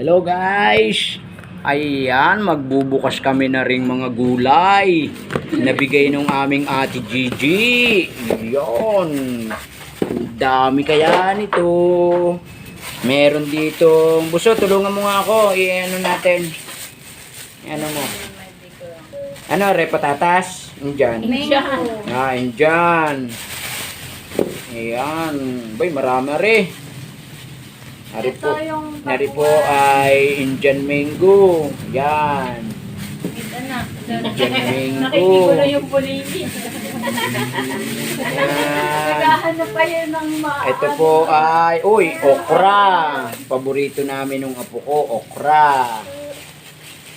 Hello guys! Ayan, magbubukas kami na ring mga gulay. Nabigay nung aming ate Gigi. Yun. Dami kaya nito. Meron dito. Buso, tulungan mo nga ako. I-ano natin. Ano mo? Ano, re patatas? Indian. Ah, Indian. Ayan. Bay, marami rin. Nari po, nari po ay Indian mango. Yan. Indian mango. Nakikigulo yung. Yan. Naghahanap pa yun ng mga... Ito po ay, uy, okra. Paborito namin ng apo ko, okra.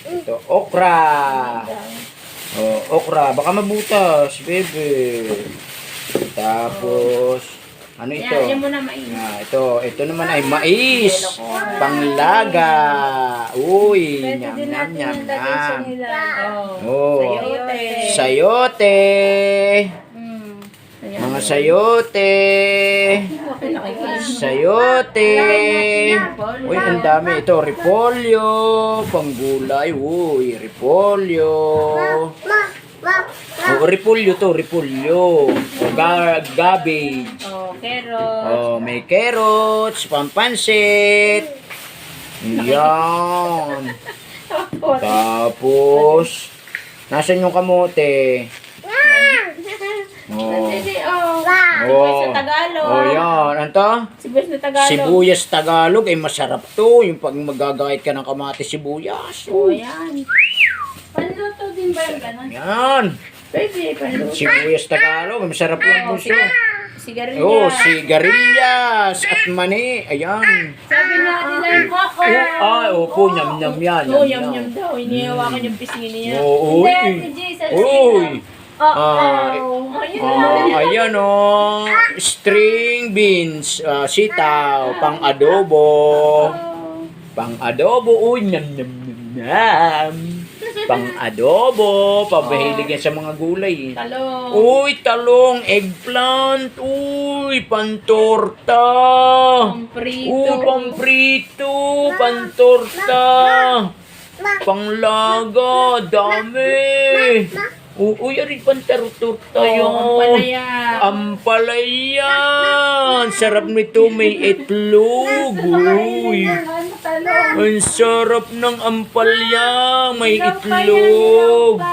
Ito, okra. Oh, okra. Baka mabutas, bebe. Tapos, ano ito? Yan, yan mo na mainit. Ah, ito, ito naman ay mais. Panglaga. Uy, Pwede nyam, din nyam, natin nyam, yung lagay sa nyam. nilaga. Oh. Sayote. Sayote. Mm. Ayan. Mga sayote. Okay. Sayote. Uy, ang dami. Ito, repolyo. Panggulay. Uy, repolyo. Oh, repolyo to, repolyo. Oh, ga cabbage. Oh, carrot. Oh, may carrots, pampansit. Yan. Tapos, nasan yung kamote? Oh. Oh. Oh. Na Tagalog. Oh, yan. Ano to? Sibuyas na Tagalog. Sibuyas Tagalog. Eh, masarap to. Yung pag magagayat ka ng kamatis sibuyas. Oh, yan. Panluto din ba yung ganun? Yan. Pwede, panluto. Sibuyas Tagalog. Masarap yan Oh, puso. Sigarilya. Oh, sigarilyas at mani. Ayan. Sabi nga nila yung ako. Oh, ay, opo, yan. Oh, nyam, yum nyam. yum daw. Inihawakan yung pisngi niya. Oo, uy. Hindi, si Jesus. Uy. Oh, Ah, oh. Ah, ayan oh. String beans, ah, sitaw, pang adobo. Pang adobo, uy, nam nam nam nam. Pang adobo, pabahilig yan sa mga gulay. Talong. Uy, talong, eggplant, uy, pantorta. Pamprito. Uy, pamprito, pantorta. Panglaga, dami. U- Uy, ari pantorta Oh, yun. ampalaya. Ampalaya. Sarap nito, may itlog. Uy. Talong. Ang sarap ng ampalya, may itlog.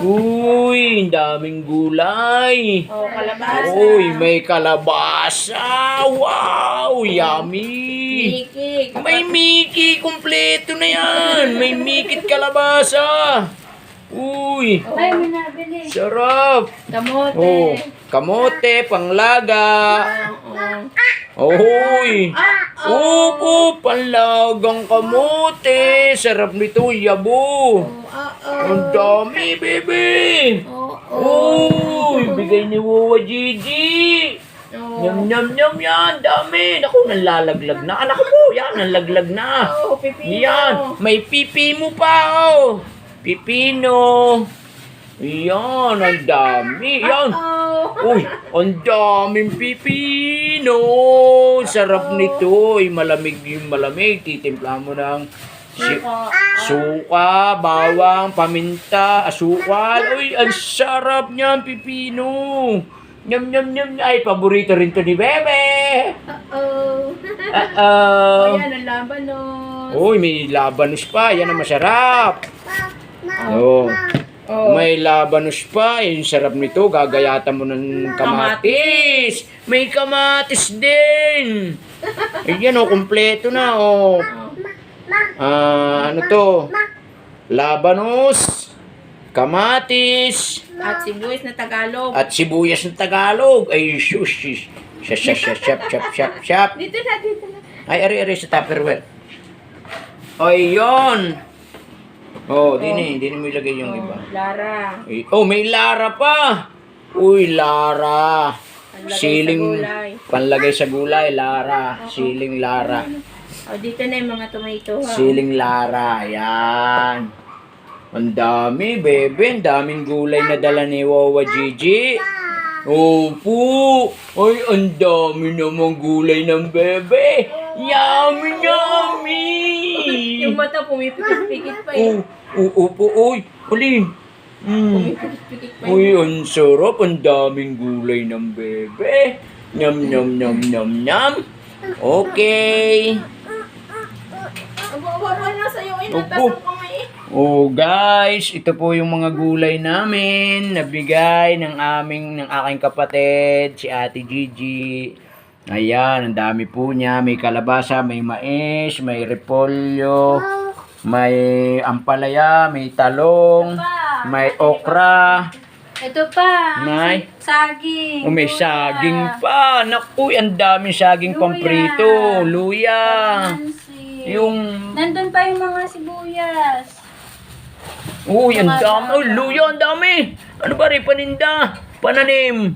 Uy, daming gulay. Oh, kalabasa. Uy, may kalabasa. Wow, yummy. Mikik. May Mickey, kumpleto na yan. May Mickey at kalabasa. Uy, Ay, may nabili. sarap. Kamote. Oh, kamote, panglaga. Oo. Uy, upo, panlagang kamote. Sarap nito, yabo. Ah, Ang dami, bebe. Oo. Uy, bigay ni Wawa Gigi. Oo. Nyam, nyam, nyam yan. Dami. Naku, nalalaglag na. Anak ko, yan, nalaglag na. Oo, pipino. Yan, may pipi mo pa, oh. Pipino. Yan, ang dami. Yan. Uy, ang daming pipino. Sarap nito. Ay, malamig yung malamig. Titimpla mo ng si- suka, bawang, paminta, asukal. Uy, ang sarap niyan, pipino. Nyam, nyam, nyam. Ay, paborito rin to ni Bebe. Oo. Uh-oh. Ayan, ang laban nun. Uy, may labanos pa. Yan ang masarap. Oh. Oh. May labanos pa. Yung sarap nito. Gagayatan mo ng kamatis. May kamatis din. Ayan o, kompleto na o. Ah, ano to? Labanos. Kamatis. At sibuyas na Tagalog. At sibuyas ng Tagalog. Ay, shush. Shap, shap, shap, shap, shap, shap, shap. Dito na, dito na. Ay, ari, ari sa Tupperware. O, yun. Oh, di na, hindi na mo ilagay yung iba. Lara. Ay, Oh, may Lara pa. Uy, Lara. Panlagay sa Siling, gulay. panlagay sa gulay, Lara. Siling Lara. O, dito na yung mga tomato ha. Siling Lara, yan. Ang dami, bebe. Ang daming gulay na dala ni Wawa Gigi. Opo. Ay, ang dami namang gulay ng bebe. Yummy, yummy. bata, pumipikit-pikit pa eh. Oh, opo, oy. Uli. Mm. Eh. Uy, ang sarap. Ang daming gulay ng bebe. Nyam, nyam, nyam, nyam, nyam. Okay. Aba, aba, aba, nasa iyo, Opo. inatas ang kamay eh. Oh, guys, ito po yung mga gulay namin nabigay ng aming ng aking kapatid, si Ate Gigi. Ayan, ang dami po niya. May kalabasa, may mais, may repolyo, may ampalaya, may talong, may okra, Ito pa. may Saging. Oh, may luya. saging pa. Naku, ang daming saging Luya. pamprito. Luya. Pansit. Yung, Nandun pa yung mga sibuyas. uy, ang dami. Oh, luya, ang dami. Ano ba rin, paninda? Pananim.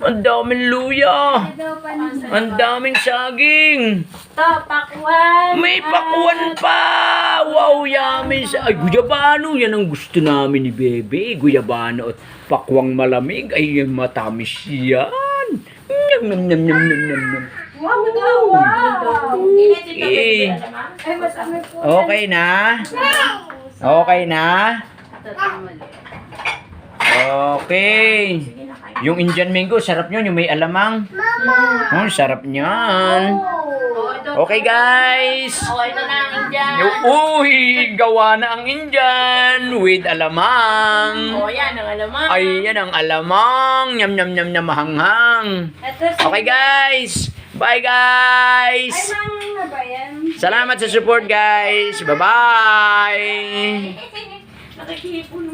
Ang daming luya. Ang daming saging. Ito, pakwan. May pakuan pa. Wow, yummy. Sa Ay, guyabano. Yan ang gusto namin ni Bebe. Guyabano at pakwang malamig. Ay, yung matamis yan. Nyam, nyam, nyam, nyam, nyam, nyam, nyam. Wow, wow. Eh. Okay na? Okay na? Okay. Yung Indian mango, sarap yun. Yung may alamang. Oh, sarap niyan. Oh, ito. Okay, guys. Oh, ito na ang Indian. Uy, gawa na ang Indian with alamang. Oh, yan ang alaman. Ay, yan ang alamang. Nyam, nyam, nyam, nyam, mahanghang. Okay, guys. Bye, guys. yan? Salamat sa support, guys. Bye-bye. Nakikipon